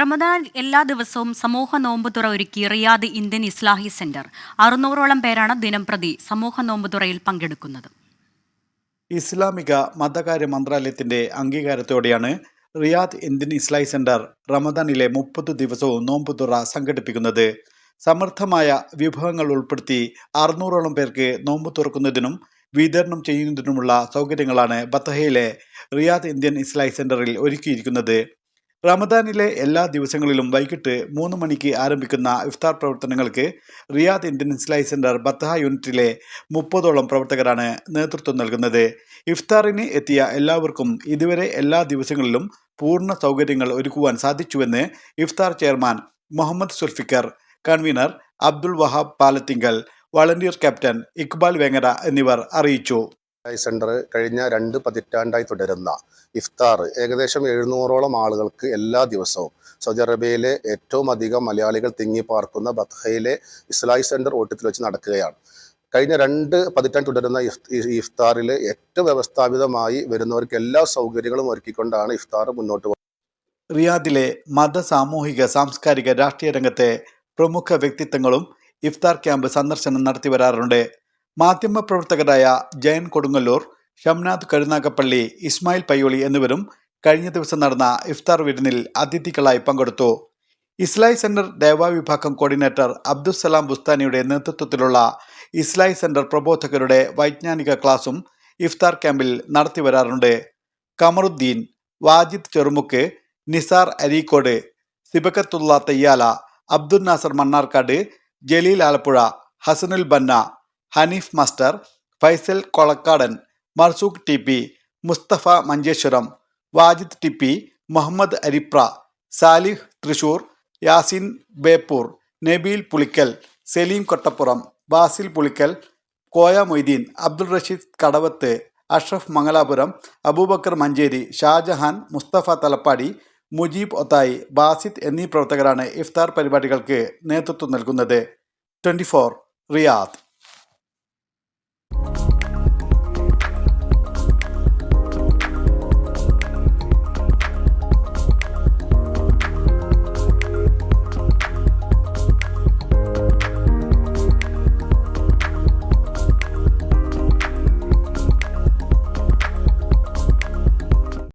റമദാൻ എല്ലാ ദിവസവും സമൂഹ നോമ്പുതുറ ഒരുക്കി റിയാദ് ഇന്ത്യൻ ഇസ്ലാഹി സെന്റർ. അറുന്നൂറോളം പേരാണ് ദിനംപ്രതി സമൂഹ നോമ്പുതുറയിൽ പങ്കെടുക്കുന്നത്. ഇസ്ലാമിക മതകാര്യ മന്ത്രാലയത്തിന്റെ അംഗീകാരത്തോടെയാണ് റിയാദ് ഇന്ത്യൻ ഇസ്ലാഹി സെന്റർ റമദാനിലെ മുപ്പത് ദിവസവും നോമ്പുതുറ സംഘടിപ്പിക്കുന്നത്. സമർത്ഥമായ വിഭവങ്ങൾ ഉൾപ്പെടുത്തി അറുന്നൂറോളം പേർക്ക് നോമ്പ് തുറക്കുന്നതിനും വിതരണം ചെയ്യുന്നതിനുമുള്ള സൗകര്യങ്ങളാണ് ബത്തഹയിലെ റിയാദ് ഇന്ത്യൻ ഇസ്ലാഹി സെന്ററിൽ ഒരുക്കിയിരിക്കുന്നത്. റമദാനിലെ എല്ലാ ദിവസങ്ങളിലും വൈകിട്ട് മൂന്ന് മണിക്ക് ആരംഭിക്കുന്ന ഇഫ്താർ പ്രവർത്തനങ്ങൾക്ക് Riyadh Indian Islahi centre Batha യൂണിറ്റിലെ മുപ്പതോളം പ്രവർത്തകരാണ് നേതൃത്വം നൽകുന്നത്. ഇഫ്താറിന് എത്തിയ എല്ലാവർക്കും ഇതുവരെ എല്ലാ ദിവസങ്ങളിലും പൂർണ സൗകര്യങ്ങൾ ഒരുക്കുവാൻ സാധിച്ചുവെന്ന് ഇഫ്താർ chairman Muhammad Zulfikar convener Abdul Wahab Palathingal volunteer captain Iqbal Vengara എന്നിവർ അറിയിച്ചു. ായി സെന്റർ കഴിഞ്ഞ രണ്ട് പതിറ്റാണ്ടായി തുടരുന്ന ഇഫ്താർ ഏകദേശം എഴുന്നൂറോളം ആളുകൾക്ക് എല്ലാ ദിവസവും സൗദി അറേബ്യയിലെ ഏറ്റവും അധികം മലയാളികൾ തിങ്ങിപ്പാർക്കുന്ന ബത്ഹയിലെ ഇസ്ലായി സെന്റർ ഓട്ടത്തിൽ വെച്ച് നടക്കുകയാണ്. കഴിഞ്ഞ രണ്ട് പതിറ്റാണ്ട് തുടരുന്ന ഇഫ്താറിൽ ഏറ്റവും വ്യവസ്ഥാപിതമായി വരുന്നവർക്ക് എല്ലാ സൗകര്യങ്ങളും ഒരുക്കിക്കൊണ്ടാണ് ഇഫ്താർ മുന്നോട്ട് റിയാദിലെ മത സാമൂഹിക സാംസ്കാരിക രാഷ്ട്രീയ രംഗത്തെ പ്രമുഖ വ്യക്തിത്വങ്ങളും ഇഫ്താർ ക്യാമ്പ് സന്ദർശനം നടത്തി വരാറുണ്ട്. മാധ്യമപ്രവർത്തകരായ ജയൻ കൊടുങ്ങല്ലൂർ ഷംനാഥ് കരുനാഗപ്പള്ളി ഇസ്മായിൽ പയ്യോളി എന്നിവരും കഴിഞ്ഞ ദിവസം നടന്ന ഇഫ്താർ വിരുന്നിൽ അതിഥികളായി പങ്കെടുത്തു. ഇസ്ലായ് സെന്റർ ദേവാ വിഭാഗം കോർഡിനേറ്റർ അബ്ദുസലാം ബുസ്താനിയുടെ നേതൃത്വത്തിലുള്ള ഇസ്ലായ് സെന്റർ പ്രബോധകരുടെ വൈജ്ഞാനിക ക്ലാസും ഇഫ്താർ ക്യാമ്പിൽ നടത്തിവരാറുണ്ട് Kamaruddin Wajid Cherumukku Nisar Areekode സിബക്കത്തുള്ള Thayyala Abdul Nasar Mannarkkad Jaleel Alappuzha Hasanul Banna Haneef master Faisal Kolakkadan Marzooq T P Musthafa Manjeshwaram Wajid T P Muhammad Aripra Salih Thrissur Yasin Beypore Nabeel Pulikkal Saleem Kottappuram Basil Pulikkal Koya Moideen Abdul Rasheed Kadavath Ashraf Mangalapuram Abubakar Manjeri Shajahan Mustafa Thalappady Mujeeb Othayi Basid എന്നീ പ്രവർത്തകരാണ് ഇഫ്താർ പരിപാടികൾക്ക് നേതൃത്വം നൽകുന്നത്. Twenty Riyadh.